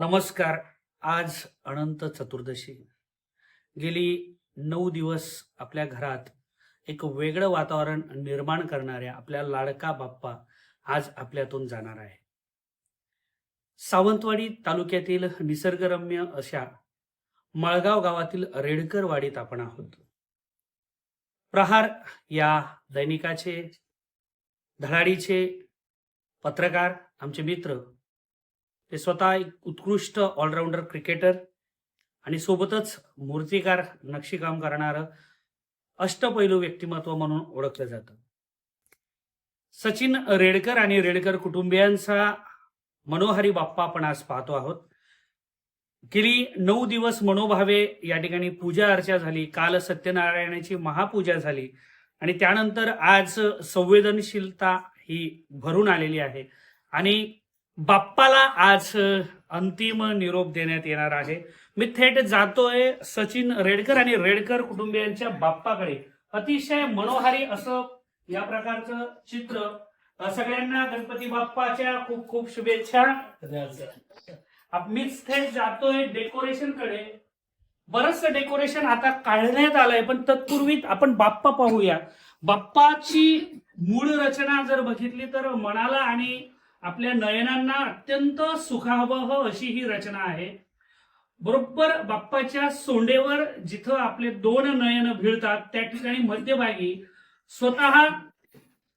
नमस्कार. आज अनंत चतुर्दशी. गेली नऊ दिवस आपल्या घरात एक वेगळं वातावरण निर्माण करणाऱ्या आपल्या लाडका बाप्पा आज आपल्यातून जाणार आहे. सावंतवाडी तालुक्यातील निसर्गरम्य अशा मळगाव गावातील रेडकरवाडीत आपण आहोत. प्रहार या दैनिकाचे धडाडीचे पत्रकार आमचे मित्र ते स्वतः एक उत्कृष्ट ऑलराऊंडर क्रिकेटर आणि सोबतच मूर्तिकार नक्षीकाम करणारं अष्टपैलू व्यक्तिमत्व म्हणून ओळखलं जातं. सचिन रेडकर आणि रेडकर कुटुंबियांचा मनोहारी बाप्पा आपण आज पाहतो आहोत. गेली नऊ दिवस मनोभावे या ठिकाणी पूजा अर्चा झाली काल सत्यनारायणाची महापूजा झाली आणि त्यानंतर आज संवेदनशीलता ही भरून आलेली आहे. आणि बाप्पाला आज अंतिम निरोप देण्यात येणार आहे. मी थेट जातोय सचिन रेडकर आणि रेडकर कुटुंबियांच्या बाप्पाकडे. अतिशय मनोहारी असं या प्रकारचं चित्र. सगळ्यांना गणपती बाप्पाच्या खूप खूप शुभेच्छा. मीच थेट जातोय डेकोरेशनकडे बरंचसं डेकोरेशन आता काढण्यात आलंय पण तत्पूर्वी आपण बाप्पा पाहूया. बाप्पाची मूळ रचना जर बघितली तर मनाला आणि आपल्या नयनांना अत्यंत सुखावह अशी ही रचना आहे. बरोबर बाप्पाच्या सोंडेवर जिथं आपले दोन नयन भिडतात त्या ठिकाणी मध्यभागी स्वतः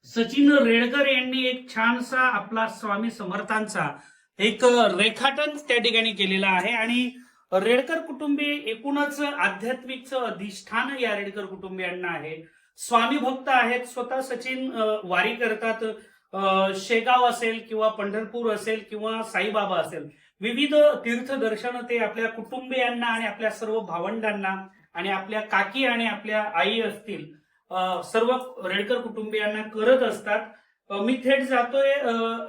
सचिन रेडकर यांनी एक छानसा आपला स्वामी समर्थांचा एक रेखाटन त्या ठिकाणी केलेला आहे. आणि रेडकर कुटुंबीय एकूणच आध्यात्मिकचं अधिष्ठान या रेडकर कुटुंबियांना आहे. स्वामी भक्त आहेत स्वतः सचिन वारी करतात. शेगाव असेल किंवा पंढरपूर असेल किंवा साईबाबा असेल विविध तीर्थदर्शन ते आपल्या कुटुंबियांना आणि आपल्या सर्व भावंडांना आणि आपल्या काकी आणि आपल्या आई असतील सर्व रेडकर कुटुंबियांना करत असतात. मी थेट जातोय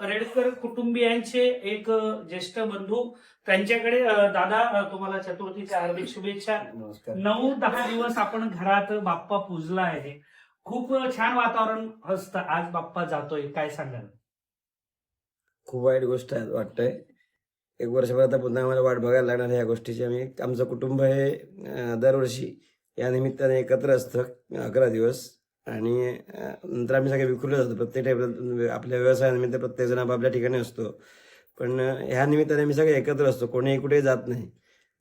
रेडकर कुटुंबियांचे एक ज्येष्ठ बंधू. त्यांच्याकडे दादा तुम्हाला चतुर्थीच्या हार्दिक शुभेच्छा. नऊ दहा दिवस आपण घरात बाप्पा पूजला आहे. खूप छान वातावरण असतं. आज बाप्पा जातोय. काय सांगाल? खूप वाईट गोष्ट आहे वाटतंय. एक वर्षभर आता पुन्हा आम्हाला वाट बघायला लागणार आहे या गोष्टीची. आम्ही आमचं कुटुंब हे अं, दरवर्षी या निमित्ताने एकत्र असतं अकरा दिवस. आणि अं, नंतर आम्ही सगळे विखुरले जातो. प्रत्येक टाईप आपल्या व्यवसायानिमित्त प्रत्येक जण आपापल्या ठिकाणी असतो. पण अं, ह्या निमित्ताने आम्ही सगळे एकत्र असतो. कोणीही कुठेही जात नाही.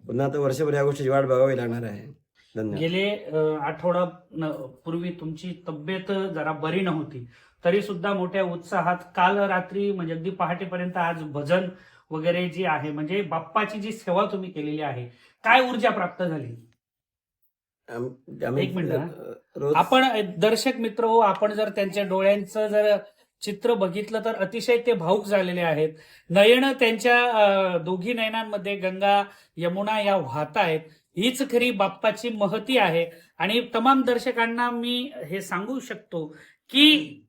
पुन्हा आता वर्षभर या गोष्टीची वाट बघावी लागणार आहे. धन्यवाद. गेले अ, आठवडा न- पूर्वी तुमची तब्येत जरा बरी नव्हती. तरी सुद्धा मोठ्या उत्साहात काल रात्री म्हणजे अगदी पहाटेपर्यंत आज भजन वगैरे जी आहे म्हणजे बाप्पाची जी सेवा तुम्ही केलेली आहे काय ऊर्जा प्राप्त झाली? आम- आम्ही एक मिनिट हा. रोज आपण दर्शक मित्र हो आपण जर त्यांच्या डोळ्यांचं जर चित्र बघितलं तर अतिशय ते भाऊक झालेले आहेत. नयन त्यांच्या अं, दोघी नयनांमध्ये गंगा यमुना या वाहत आहेत हीच खरी बाप्पाची महती आहे. आणि तमाम दर्शकांना मी हे सांगू शकतो की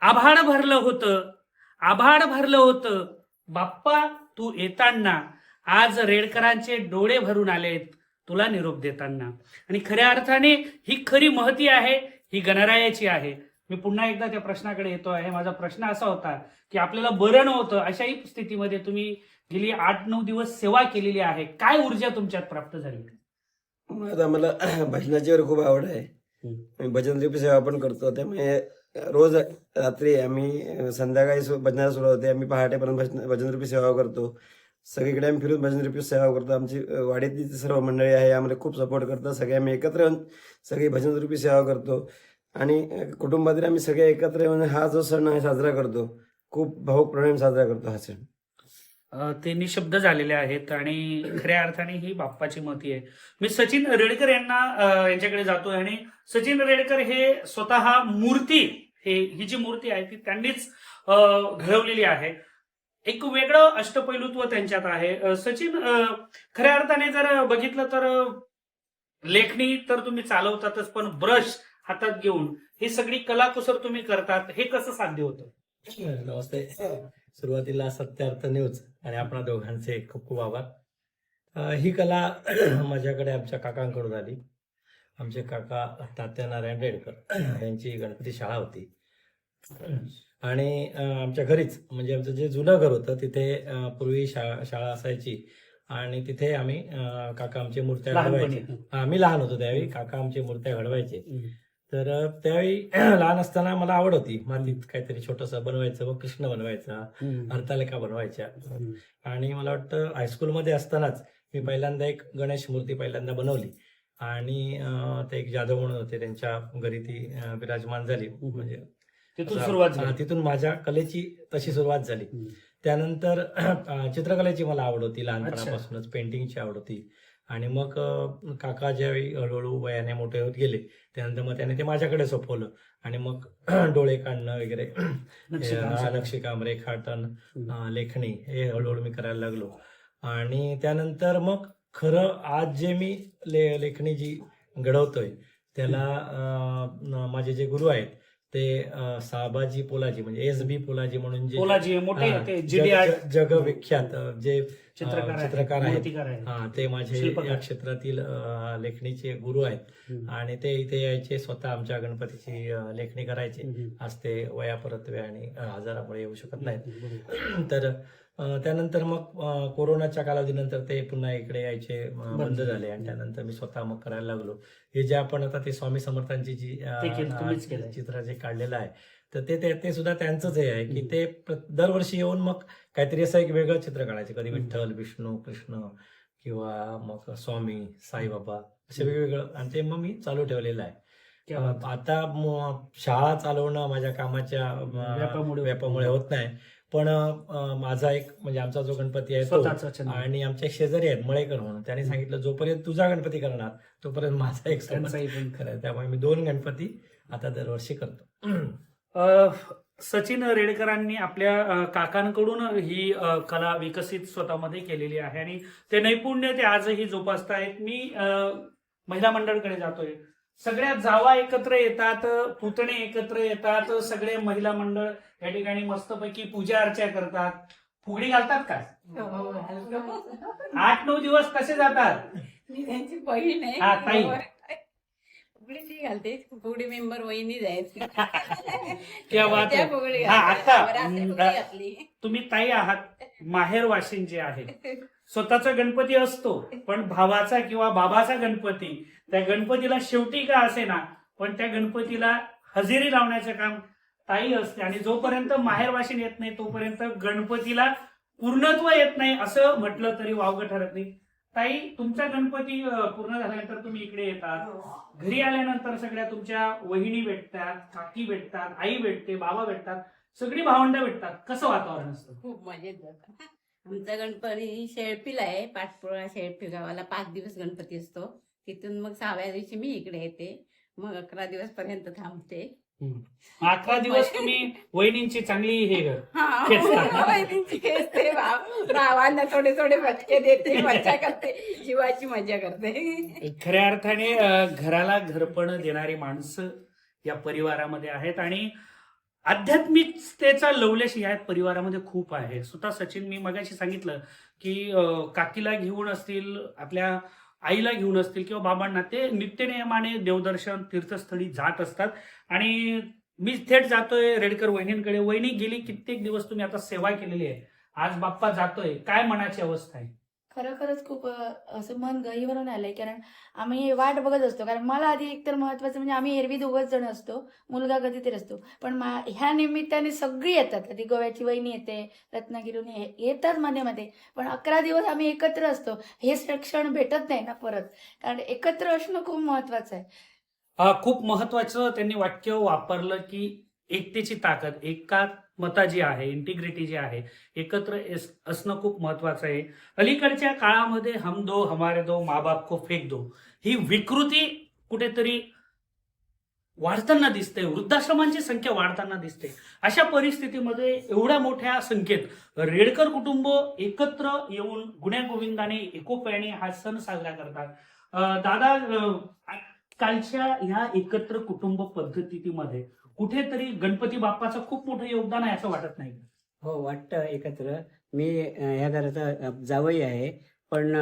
आभाळ भरलं होतं. आभाळ भरलं होतं. बाप्पा तू येताना आज रेडकरांचे डोळे भरून आलेत तुला निरोप देताना. आणि खऱ्या अर्थाने ही खरी महती आहे ही गणरायाची आहे. मी पुन्हा एकदा त्या प्रश्नाकडे येतो आहे. माझा प्रश्न असा होता की आपल्याला बरं नव्हतं अशाही स्थितीमध्ये तुम्ही गेली आठ नऊ दिवस सेवा केलेली आहे. काय ऊर्जा तुमच्यात प्राप्त झाली? आता मला भजनाची वर खूप आवड आहे. मी भजन रूपी सेवा पण करतो. त्यामुळे रोज रात्री आम्ही संध्याकाळी भजनाला सुरू होते. आम्ही पहाटेपर्यंत भजन भजन रूपी सेवा करतो. सगळीकडे आम्ही फिरून भजन रूपी सेवा करतो. आमची वाडीतली सर्व मंडळी आहे आम्हाला खूप सपोर्ट करतात. सगळे आम्ही एकत्र सगळी भजन रूपी सेवा करतो. आणि कुटुंबातील आम्ही सगळे एकत्र येऊन हा जो सण आहे साजरा करतो. खूप भाऊकपणे साजरा करतो हा सण. ते निशब्द झालेले आहेत आणि खऱ्या अर्थाने ही बाप्पाची मती आहे. मी सचिन रेडकर यांना यांच्याकडे जातोय आणि सचिन रेडकर हे स्वतः मूर्ती हे ही जी मूर्ती आहे ती त्यांनीच घडवलेली आहे. एक वेगळं अष्टपैलुत्व त्यांच्यात आहे. सचिन खऱ्या अर्थाने जर बघितलं तर लेखणी तर तुम्ही चालवतातच पण ब्रश हातात घेऊन ही सगळी कलाकुसर तुम्ही करतात हे कसं साध्य होतं? नमस्ते. सुरुवातीला सत्यार्थ न्यूज आणि आपणा दोघांचे खूप खूप आभार. ही कला माझ्याकडे आमच्या काकांकडून आली. आमचे काका तात्या नारायण रेडकर यांची गणपती शाळा होती. आणि आमच्या घरीच म्हणजे आमचं जे जुनं घर होतं तिथे पूर्वी शाळा शाळा असायची. आणि तिथे आम्ही काका आमचे मूर्त्या घडवायचे. हा, मी लहान होतो त्यावेळी काका आमचे मूर्त्या घडवायचे. तर त्यावेळी लहान असताना मला आवड होती. मातीत काहीतरी छोटंसं बनवायचं व कृष्ण बनवायचा. हरतालिका बनवायच्या. आणि मला वाटतं हायस्कूलमध्ये असतानाच मी पहिल्यांदा एक गणेश मूर्ती पहिल्यांदा बनवली. आणि ते एक जाधव म्हणून होते. त्यांच्या घरी ती विराजमान झाली. म्हणजे तिथून सुरुवात झाली. तिथून माझ्या कलेची तशी सुरुवात झाली. त्यानंतर चित्रकलेची मला आवड होती. लहानपणापासूनच पेंटिंगची आवड होती. आणि मग काका ज्यावेळी हळूहळू वयाने मोठे होत गेले त्यानंतर मग त्याने ते माझ्याकडे सोपवलं. आणि मग डोळे काढणं वगैरे नक्षीकाम रेखाटन लेखणी हे हळूहळू मी करायला लागलो. आणि त्यानंतर मग खरं आज जे मी ले लेखणी जी घडवतोय त्याला माझे जे गुरु आहेत ते साबाजी पोलाजी म्हणजे एस बी पोलाजी म्हणून जे पोलाजी मोठे जगविख्यात जे चित्रकार आहेत, हा ते माझे. या क्षेत्रातील लेखणीचे गुरु आहेत. आणि ते इथे यायचे स्वतः आमच्या गणपतीची लेखणी करायचे. आज ते वयापरत्वे आणि आजारामुळे येऊ शकत नाहीत. तर त्यानंतर मग कोरोनाच्या कालावधीनंतर ते पुन्हा इकडे यायचे बंद झाले. आणि त्यानंतर मी स्वतः मग करायला लागलो. हे जे आपण आता ते स्वामी समर्थांची जी अं, काढलेलं आहे. तर ते ते- ते सुद्धा त्यांचंच हे आहे की ते दरवर्षी येऊन मग काहीतरी असं एक वेगळं चित्र काढायचे. कधी. विठ्ठल विष्णू कृष्ण किंवा मग स्वामी साईबाबा असे वेगवेगळं. आणि ते मग मी चालू ठेवलेलं आहे. आता शाळा चालवणं माझ्या कामाच्या व्यापामुळे- होत नाही. पण माझा एक म्हणजे आमचा जो गणपती आहे तो. आणि आमचे शेजारी आहेत मळेकर म्हणून. त्यांनी सांगितलं जोपर्यंत तुझा गणपती करणार तोपर्यंत माझा एक सण त्यामुळे मी दोन गणपती आता दरवर्षी करतो. सचिन रेडकरांनी आपल्या काकांकडून ही कला विकसित स्वतःमध्ये केलेली आहे आणि ते नैपुण्य ते आजही जोपासतायत. मी महिला मंडळकडे जातोय. सगळ्या जावा एकत्र येतात पुतणे एकत्र येतात सगळे महिला मंडळ या ठिकाणी मस्तपैकी पूजा अर्चा करतात. फुगडी घालतात का? आठ नऊ दिवस कसे जातात? मी त्यांची बहीण आहे. हा. फुगडी घालते. फुगडी मेंबर वहिनी जायची. बात आहे. फुगडी हा. आता, फुगडी घातली. तुम्ही ताई आहात. माहेर वाशिन जे आहे. स्वतःचा गणपती असतो पण भावाचा किंवा बाबाचा गणपती. त्या गणपतीला शेवटी का असे ना पण त्या गणपतीला हजेरी लावण्याचं काम ताई असते. आणि जोपर्यंत माहेर वाशिन येत नाही तोपर्यंत गणपतीला पूर्णत्व येत नाही असं म्हटलं तरी वावगं ठरत नाही. ताई तुमचा गणपती पूर्ण झाल्यानंतर तुम्ही इकडे येतात. घरी आल्यानंतर सगळ्या तुमच्या वहिनी भेटतात काकी भेटतात आई भेटते बाबा भेटतात सगळी भावंड भेटतात. कसं वातावरण असतं? खूप मजेत आमचा गणपती शेळपीला आहे पाठपुळा शेळपी गावाला पाच दिवस गणपती असतो. तिथून मग सहाव्या दिवशी मी इकडे येते. मग अकरा दिवस पर्यंत थांबते. अकरा दिवस तुम्ही वहिनींची चांगली हे खेचते भावांना थोडे थोडे फटके देते मजा करते जीवाची मजा करते. खऱ्या अर्थाने घराला घरपण देणारी माणसं या परिवारामध्ये आहेत आणि आध्यात्मिकतेचा लवलेश या परिवारामध्ये खूप आहे. स्वतः सचिन मी मगाशी सांगितलं की काकीला घेऊन असतील आपल्या आईला घेऊन असतील किंवा बाबांना ते नित्यनियमाने देवदर्शन तीर्थस्थळी जात असतात. आणि मी थेट जातोय रेडकर वहिनींकडे. वहिनी गेली कित्येक दिवस तुम्ही आता सेवा केलेली आहे. आज बाप्पा जातोय. काय मनाची अवस्था आहे? खरोखरच खूप असं मन गहीवरून आलंय. कारण आम्ही वाट बघत असतो. कारण मला आधी एकतर महत्वाचं म्हणजे आम्ही एरवी दोघंच जण असतो. मुलगा कधीतरी असतो. पण मा ह्या निमित्ताने सगळी येतात. कधी गोव्याची वहिनी येते रत्नागिरीहून येतात मध्ये मध्ये. पण अकरा दिवस आम्ही एकत्र असतो. हे क्षण भेटत नाही ना परत. कारण एकत्र असणं खूप महत्वाचं आहे. हा खूप महत्वाचं त्यांनी वाक्य वापरलं की एकतेची ताकद एका मता जी आहे इंटिग्रिटी जी आहे एकत्र असणं खूप महत्वाचं आहे. अलीकडच्या काळामध्ये हम दो हमारे दो माँ बाप को फेक दो ही विकृती कुठेतरी वाढताना दिसते वृद्धाश्रमांची संख्या वाढताना दिसते. अशा परिस्थितीमध्ये एवढ्या मोठ्या संख्येत रेडकर कुटुंब एकत्र येऊन गुण्यागोविंदाने एकोप्याने हा सण साजरा करतात. दादा कालच्या ह्या एकत्र कुटुंब पद्धतीमध्ये कुठेतरी गणपती बाप्पाचं खूप मोठं योगदान आहे असं वाटत नाही हो वाटतं एकत्र. मी ह्या घराचा जावई आहे. पण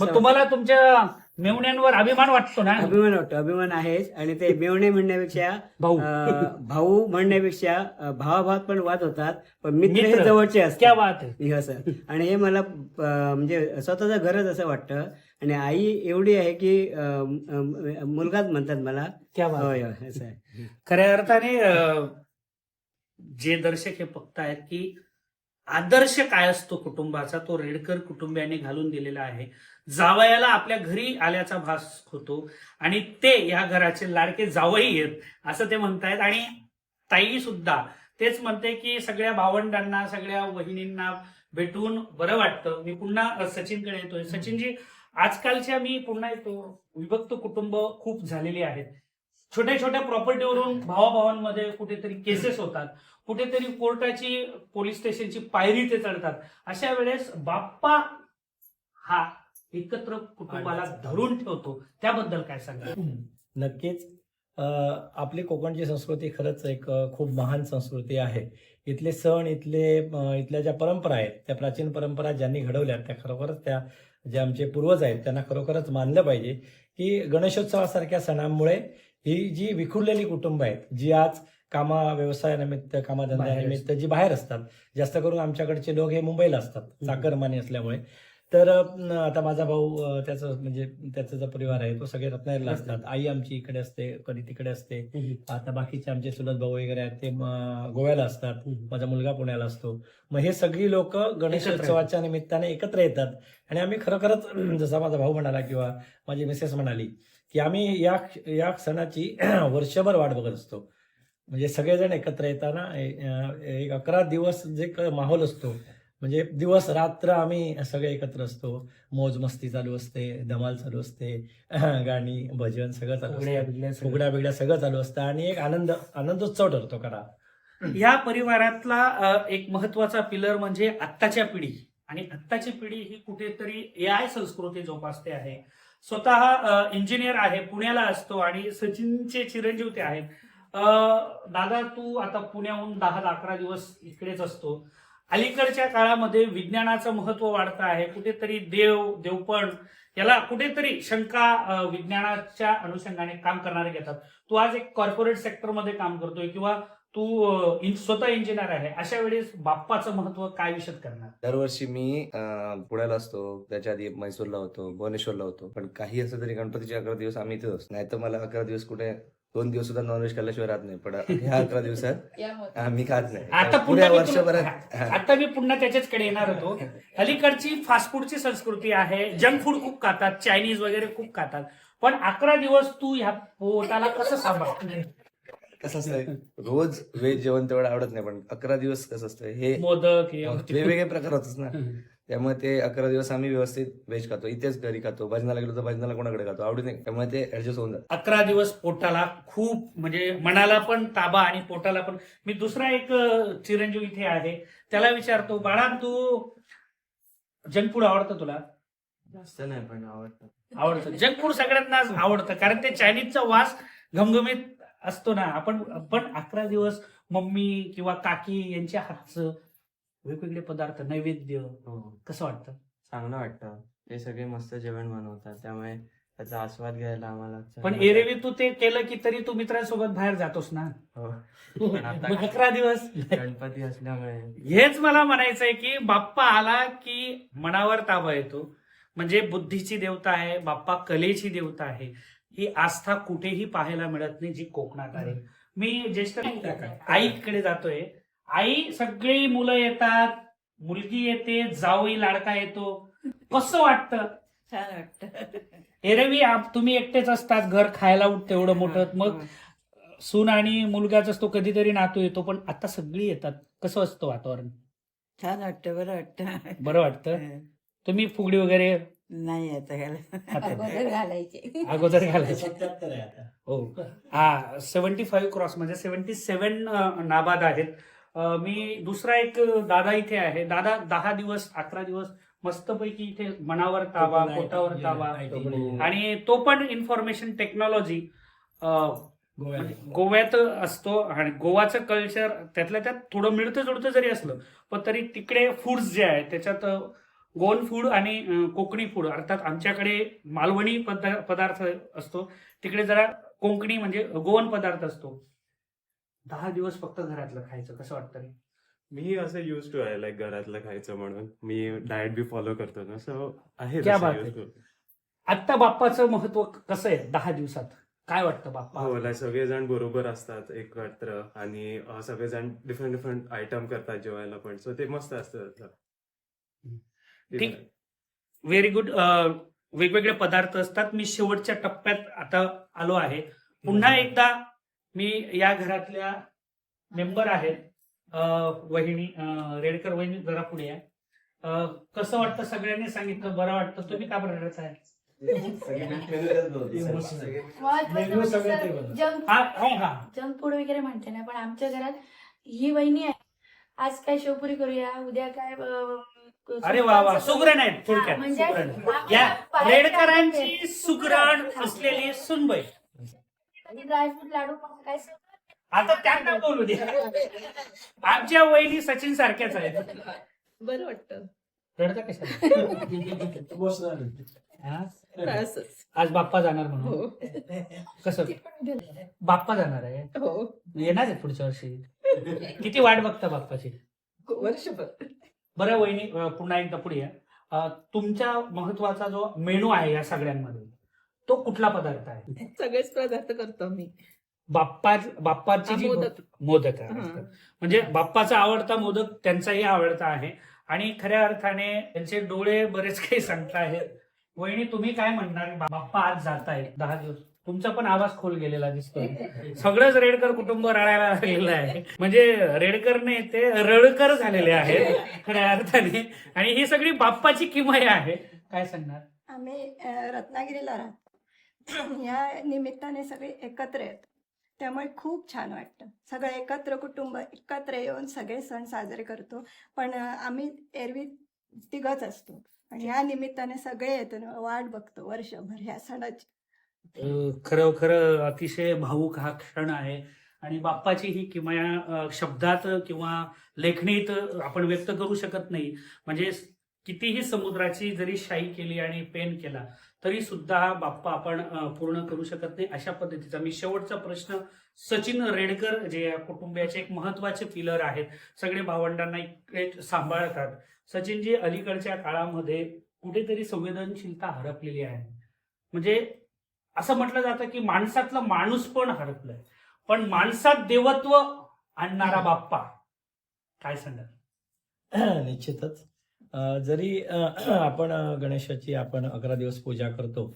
मग तुम्हाला तुमच्या मेवण्यांवर अभिमान वाटतो ना? अभिमान वाटतो. अभिमान आहेच. आणि ते मेवणे म्हणण्यापेक्षा भाऊ. भाऊ म्हणण्यापेक्षा अं, भावाभावात पण वाद होतात. पण मित्र हे. जवळचे असतात. हे. असं. आणि हे मला म्हणजे स्वतःचं घरच असं वाटतं. आणि आई एवढी आहे की मुलगाच म्हणतात मला. होय असं आहे. खऱ्या अर्थाने जे दर्शक हे बघतायत की आदर्श काय असतो कुटुंबाचा तो रेडकर कुटुंबियांनी घालून दिलेला आहे. जावयाला आपल्या घरी आल्याचा भास होतो आणि ते या घराचे लाडके जावई आहेत असं ते म्हणतायत. आणि ताई सुद्धा तेच म्हणते की सगळ्या भावंडांना सगळ्या वहिनींना भेटून बरं वाटतं. मी पुन्हा सचिनकडे येतोय. सचिनजी आजकालच्या मी पुन्हा येतो विभक्त कुटुंब खूप झालेली आहेत. छोट्या छोट्या प्रॉपर्टीवरून भावाभावांमध्ये कुठेतरी केसेस होतात. कुठेतरी कोर्टाची पोलीस स्टेशनची पायरी ते चढतात. अशा वेळेस बाप्पा हा एकत्र कुटुंबाला धरून ठेवतो. त्याबद्दल काय सांगा नक्कीच. आपली कोकणची संस्कृती खरंच एक खूप महान संस्कृती आहे. इथले सण इथले इथल्या ज्या परंपरा आहेत त्या प्राचीन परंपरा ज्यांनी घडवल्या त्या खरोखरच त्या जे आमचे पूर्वज आहेत त्यांना खरोखरच मानलं पाहिजे की गणेशोत्सवासारख्या सणांमुळे ही जी विखुरलेली कुटुंब आहेत जी आज कामा व्यवसायानिमित्त कामाधंद्यानिमित्त जी बाहेर असतात जास्त करून आमच्याकडचे लोक हे मुंबईला असतात चाकरमानी असल्यामुळे. तर आता माझा भाऊ त्याचं म्हणजे त्याचा जो परिवार आहे तो सगळे रत्नागिरीला असतात. आई आमची इकडे असते कधी तिकडे असते. आता बाकीचे आमचे चुलत भाऊ वगैरे आहेत ते गोव्याला असतात. माझा मुलगा पुण्याला असतो. मग हे सगळी लोक गणेशोत्सवाच्या निमित्ताने एकत्र येतात. आणि आम्ही खरोखरच जसा माझा भाऊ म्हणाला किंवा माझी मिसेस म्हणाली की आम्ही या या सणाची वर्षभर वाट बघत असतो. म्हणजे सगळेजण एकत्र येताना एक अकरा दिवस जे माहोल असतो. म्हणजे दिवस रात्र आम्ही सगळे एकत्र असतो. मोज मस्ती चालू असते धमाल चालू असते गाणी भजन सगळं चालू असतं. फुगड्या बिगड्या सगळं चालू असतं आणि एक आनंद आनंदोत्सव ठरतो खरा. या परिवारातला एक महत्त्वाचा पिलर म्हणजे आत्ताच्या पिढी. आणि आत्ताची पिढी ही कुठेतरी ए आय संस्कृती जोपासते आहे. स्वतः इंजिनियर आहे पुण्याला असतो आणि सचिनचे चिरंजीव ते आहेत. दादा तू आता पुण्याहून दहा अकरा दिवस इकडेच असतो. अलीकडच्या काळामध्ये विज्ञानाचं महत्त्व वाढतं आहे. कुठेतरी देव देवपण याला कुठेतरी शंका विज्ञानाच्या अनुषंगाने काम करणारे घेतात. तू आज एक कॉर्पोरेट सेक्टरमध्ये काम करतोय किंवा तू स्वतः इंजिनियर आहे अशा वेळेस बाप्पाचं महत्त्व काय विषद करणार? दरवर्षी मी अं, पुण्याला असतो त्याच्या आधी म्हैसूरला होतो भुवनेश्वरला होतो पण काही असं तरी गणपतीचे अकरा दिवस आम्ही इथेच असतो. नाही तर मला अकरा दिवस कुठे दोन दिवस सुद्धा नॉनव्हेज खाल्ल्याशिवाय राहत नाही पण ह्या अकरा दिवसात आम्ही खात नाही. आता पुन्हा मी वर्षभरात तुला- आता मी पुन्हा त्याच्याचकडे येणार होतो. अलीकडची फास्ट फूडची संस्कृती आहे. जंक फूड खूप खातात. चायनीज वगैरे खूप खातात. पण अकरा दिवस तू ह्या पोटाला कसं सांभाळ कसं असतंय? रोज व्हेज जेवण तेवढं आवडत नाही पण अकरा दिवस कसं असतं हे मोदक हे- वेगवेगळे प्रकार होतच ना. त्यामुळे ते अकरा दिवस आम्ही व्यवस्थित व्हेज खातो इथेच घरी खातो भजनाला गेलो तर भजनाला कोणाकडे खातो आवडीने त्यामुळे ते ऍडजस्ट होऊन जातं. अकरा दिवस पोटाला खूप म्हणजे मनाला पण ताबा आणि पोटाला पण मी दुसरा एक चिरंजीव इथे आहे त्याला विचारतो बाळा तू जंक फूड आवडतं तुला? जास्त नाही पण आवडतं. आवडतं. जंक फूड सगळ्यांना आवडतं कारण ते चायनीजचा वास घमघमीत असतो ना आपण पण अकरा दिवस मम्मी किंवा काकी यांच्या हातचं वेगवेगळे पदार्थ नैवेद्य हो. कसं वाटतं? चांगलं वाटतं. ते सगळे मस्त जेवण बनवतात. त्यामुळे त्याचा आस्वाद घ्यायला आम्हाला पण चांगलं एरवी तू ते केलं की तरी तू मित्रांसोबत बाहेर जातोस ना. हो. पण आता मग अकरा दिवस. गणपती असल्यामुळे. हेच मला म्हणायचंय की बाप्पा आला की मनावर ताबा येतो. म्हणजे बुद्धीची देवता आहे बाप्पा कलेची देवता आहे. ही आस्था कुठेही पाहायला मिळत नाही जी कोकणात आहे. मी ज्येष्ठ आईकडे जातोय. आई सगळी मुलं येतात मुलगी येते जावई लाडका येतो. कसं वाटतं? छान वाटतं. एरवी तुम्ही एकटेच असतात घर खायला उठतं एवढं मोठं. मग सून आणि मुलगाच असतो कधीतरी नातू येतो पण आता सगळी येतात. कसं असतं वातावरण? छान वाटतं बरं वाटतं. बरं वाटतं? तुम्ही फुगडी वगैरे? नाही आता अगोदर घालायचे. अगोदर हो. हा सेव्हन्टी फाईव्ह क्रॉस म्हणजे सेव्हन्टी सेव्हन नाबाद आहेत. मी दुसरा एक दादा इथे आहे. दादा दहा दिवस अकरा दिवस मस्तपैकी इथे मनावर ताबा पोटावर ताबा. आणि तो पण इन्फॉर्मेशन टेक्नॉलॉजी गोव्यात. असतो आणि गोवाचं कल्चर त्यातल्या त्यात थोडं मिळतं जुळतं जरी असलं पण तरी तिकडे फूड्स जे आहेत त्याच्यात गोवन फूड आणि कोकणी फूड अर्थात आमच्याकडे मालवणी पदा- पदार्थ असतो. तिकडे जरा कोकणी म्हणजे गोवन पदार्थ असतो. दहा दिवस फक्त घरातलं खायचं कसं वाटतं रे? मी असं युज टू आहे लाईक घरातलं खायचं म्हणून. मी डाएट बी फॉलो करतो ना सो आहे क्या बात. आत्ता बाप्पाचं महत्त्व कसं आहे दहा दिवसात? काय वाटतं बाप्पा? हो लाईक सगळेजण बरोबर असतात एकत्र आणि अं, सगळेजण डिफरंट डिफरंट आयटम करतात जेवायला पण सो ते मस्त असतं ठीक. व्हेरी गुड वेगवेगळे पदार्थ असतात. मी शेवटच्या टप्प्यात आता आलो आहे. पुन्हा एकदा मी या घरातल्या मेंबर आहेत. वहिनी रेडकर वहिनी जरा पुढे आहे अं, कसं वाटतं सगळ्यांनी सांगितलं? बरं वाटतं? तुम्ही का बरं रडत आहे. जंक हा जंक फूड वगैरे म्हणते ना पण आमच्या घरात ही वहिनी आहे. आज काय शेवपुरी करूया? उद्या काय अरे वा वा. सुगरण आहेत थोडक्यात म्हणजे या रेडकरांची सुगरण असलेली सुनबाई. आणि ड्रायफ्रूट लाडू काय आता त्यांना बोलू दे. आमच्या वहिनी सचिन सारख्याच आहेत. बरं वाटतं. रडता कशा हा? असंच आज बाप्पा जाणार हो. म्हणून कसं बाप्पा जाणार आहे? हो. येणार आहे पुढच्या वर्षी. किती वाट बघता बाप्पाची? वर्षभर. बरं वहिनी अं, पुन्हा एकदा पुढे या. अं, महत्त्वाचा जो मेनू आहे या सगळ्यांमध्ये तो कुठला पदार्थ आहे? सगळेच पदार्थ करतो मी. बाप्पा बाप्पाची जी मोदक. मोदक आहे हा. म्हणजे बाप्पाचा आवडता मोदक त्यांचाही आवडता आहे. आणि खऱ्या अर्थाने त्यांचे डोळे बरेच काही सांगता आहेत. वहिनी तुम्ही काय म्हणणार? बाप्पा आज जात आहे दहा दिवस. तुमचा पण आवाज खोल गेलेला दिसतोय. सगळंच रेडकर कुटुंब रडायला लागलेलं आहे. म्हणजे रेडकरने ते रडकर झालेले आहेत खऱ्या अर्थाने. आणि ही सगळी बाप्पाची किमया आहे. काय सांगणार? आम्ही अ, रत्नागिरीला राहतो. या निमित्ताने सगळे एकत्र येतात त्यामुळे खूप छान वाटतं. सगळं एकत्र कुटुंब एकत्र येऊन सगळे सण साजरे करतो. पण आम्ही एरवी तिघच असतो. आणि या निमित्ताने सगळे येतो वाट बघतो वर्षभर ह्या सणाची. अं, खरं खरं अतिशय भाऊक हा क्षण आहे. आणि बाप्पाची ही किमया शब्दात किंवा लेखणीत आपण व्यक्त करू शकत नाही. म्हणजे कितीही समुद्राची जरी शाई केली आणि पेन केला तरी सुद्धा हा बाप्पा आपण पूर्ण करू शकत नाही. अशा पद्धतीचा मी शेवटचा प्रश्न सचिन रेडकर जे या कुटुंबियाचे एक महत्त्वाचे पिलर आहेत सगळे भावंडांना इकडे सांभाळतात. सचिनजी अलीकडच्या काळामध्ये कुठेतरी संवेदनशीलता हरपलेली आहे. म्हणजे असं म्हटलं जातं की माणसातलं माणूस पण हरपलंय. पण माणसात देवत्व आणणारा बाप्पा काय सांगाल? निश्चितच. जरी आपण गणेशाची आपण अकरा दिवस पूजा करतो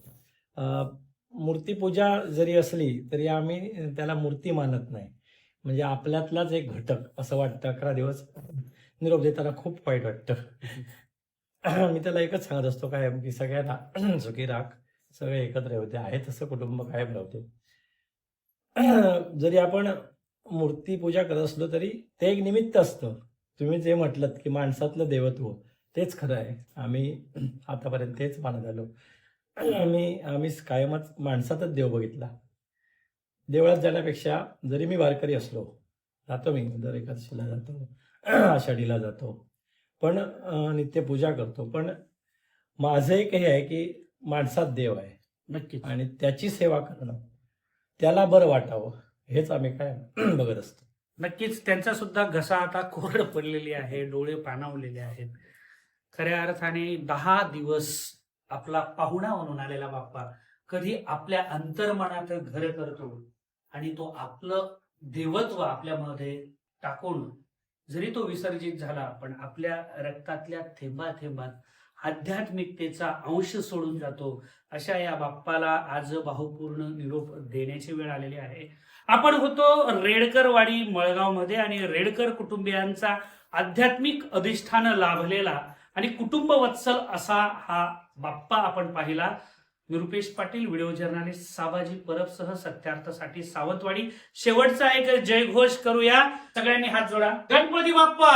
मूर्तीपूजा जरी असली तरी आम्ही त्याला मूर्ती मानत नाही. म्हणजे आपल्यातलाच एक घटक असं वाटतं अकरा दिवस निरोप देताना खूप वाईट वाटतं. मी त्याला एकच सांगत असतो काय की सगळ्यांना सुखी राख सगळे एकत्र होते आहे तसं कुटुंब कायम राहते. जरी आपण मूर्तीपूजा करत असलो तरी ते एक निमित्त असतं. तुम्ही जे म्हटलं की माणसातलं देवत्व तेच खरं आहे. आम्ही आतापर्यंत तेच मानत आलो. आम्ही आम्ही कायमच माणसातच देव बघितला. देवळात जाण्यापेक्षा जरी मी वारकरी असलो जातो मी दर एकादशीला जातो आषाढीला जातो पण नित्यपूजा करतो पण माझं एक हे आहे की माणसात देव आहे. नक्कीच. आणि त्याची सेवा करणं त्याला बरं वाटावं हेच आम्ही काय बघत असतो. नक्कीच त्यांचा सुद्धा घसा आता कोरड पडलेली आहे डोळे पाणावलेले आहेत. खऱ्या अर्थाने दहा दिवस आपला पाहुणा म्हणून आलेला बाप्पा कधी आपल्या अंतर्मनात घर करतो आणि तो आपलं देवत्व आपल्यामध्ये टाकून जरी तो विसर्जित झाला पण आपल्या रक्तातल्या थेंबा थेंबात आध्यात्मिकतेचा अंश सोडून जातो अशा या बाप्पाला आज बाहुपूर्ण निरोप देण्याची वेळ आलेली आहे. आपण होतो रेडकरवाडी मळगावमध्ये आणि रेडकर कुटुंबियांचा आध्यात्मिक अधिष्ठान लाभलेला आणि कुटुंब वत्सल असा हा बाप्पा आपण पाहिला. निरुपेश पाटील व्हिडिओ जर्नालिस्ट साबाजी परबसह सत्यार्थसाठी सावंतवाडी. शेवटचा एक जयघोष करूया. सगळ्यांनी हात जोडा. गणपती बाप्पा!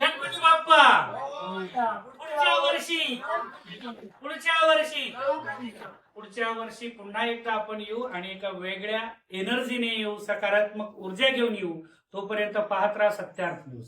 गणपती बाप्पा! पुढच्या वर्षी! पुढच्या वर्षी! पुढच्या वर्षी पुन्हा एकदा आपण येऊ आणि एका वेगळ्या एनर्जीने येऊ सकारात्मक ऊर्जा घेऊन येऊ तोपर्यंत पाहत राहा सत्यार्थ न्यूज